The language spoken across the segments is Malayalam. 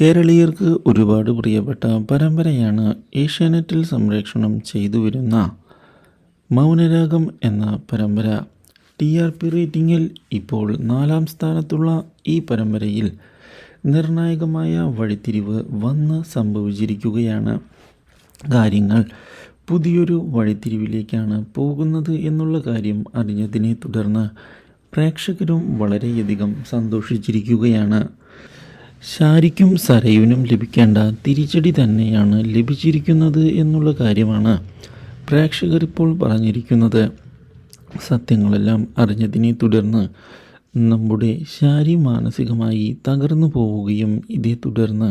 കേരളീയർക്ക് ഒരുപാട് പ്രിയപ്പെട്ട പരമ്പരയാണ് ഏഷ്യാനെറ്റിൽ സംരക്ഷണം ചെയ്തു വരുന്ന മൗനരാഗം എന്ന പരമ്പര. ടി ആർ പി റേറ്റിംഗിൽ ഇപ്പോൾ നാലാം സ്ഥാനത്തുള്ള ഈ പരമ്പരയിൽ നിർണായകമായ വഴിത്തിരിവ് വന്ന് സംഭവിച്ചിരിക്കുകയാണ്. കാര്യങ്ങൾ പുതിയൊരു വഴിത്തിരിവിലേക്കാണ് പോകുന്നത് എന്നുള്ള കാര്യം അറിഞ്ഞതിനെ തുടർന്ന് പ്രേക്ഷകരും വളരെയധികം സന്തോഷിച്ചിരിക്കുകയാണ്. ഷാരിക്കും സരയുവിനും ലഭിക്കേണ്ട തിരിച്ചടി തന്നെയാണ് ലഭിച്ചിരിക്കുന്നത് എന്നുള്ള കാര്യമാണ് പ്രേക്ഷകർ ഇപ്പോൾ പറഞ്ഞിരിക്കുന്നത്. സത്യങ്ങളെല്ലാം അറിഞ്ഞതിനെ തുടർന്ന് നമ്മുടെ ശാരി മാനസികമായി തകർന്നു പോവുകയും ഇതേ തുടർന്ന്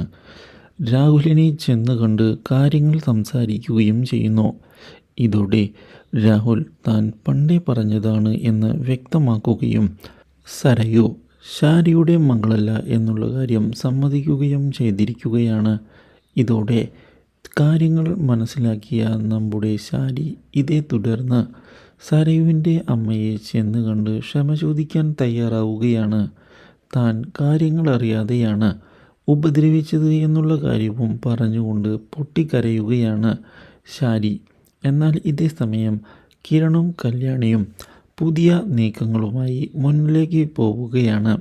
രാഹുലിനെ ചെന്ന് കണ്ട് കാര്യങ്ങൾ സംസാരിക്കുകയും ചെയ്യുന്നു. ഇതോടെ രാഹുൽ താൻ പണ്ടേ പറഞ്ഞതാണ് എന്ന് വ്യക്തമാക്കുകയും സരയു ഷാരിയുടെ മകളല്ല എന്നുള്ള കാര്യം സമ്മതിക്കുകയും ചെയ്തിരിക്കുകയാണ്. ഇതോടെ കാര്യങ്ങൾ മനസ്സിലാക്കിയ നമ്മുടെ ഷാരി ഇതേ തുടർന്ന് സരയുവിന്റെ അമ്മയെ ചെന്ന് കണ്ട് ക്ഷമ ചോദിക്കാൻ തയ്യാറാവുകയാണ്. താൻ കാര്യങ്ങൾ അറിയാതെയാണ് ഉപദ്രവിച്ചത് എന്നുള്ള കാര്യവും പറഞ്ഞുകൊണ്ട് പൊട്ടിക്കരയുകയാണ് ഷാരി എന്നാൽ ഇതേ സമയം കിരണും കല്യാണിയും പുതിയ നീക്കങ്ങളുമായി മുന്നിലേക്ക് പോവുകയാണ്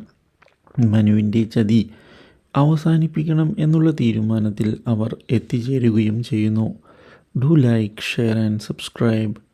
മനുവിന്റെ ചതി. അവസാനിപ്പിക്കണം എന്നുള്ള തീരുമാനത്തിൽ അവർ എത്തിച്ചേരുകയും ചെയ്യുന്നു. Do like share and subscribe.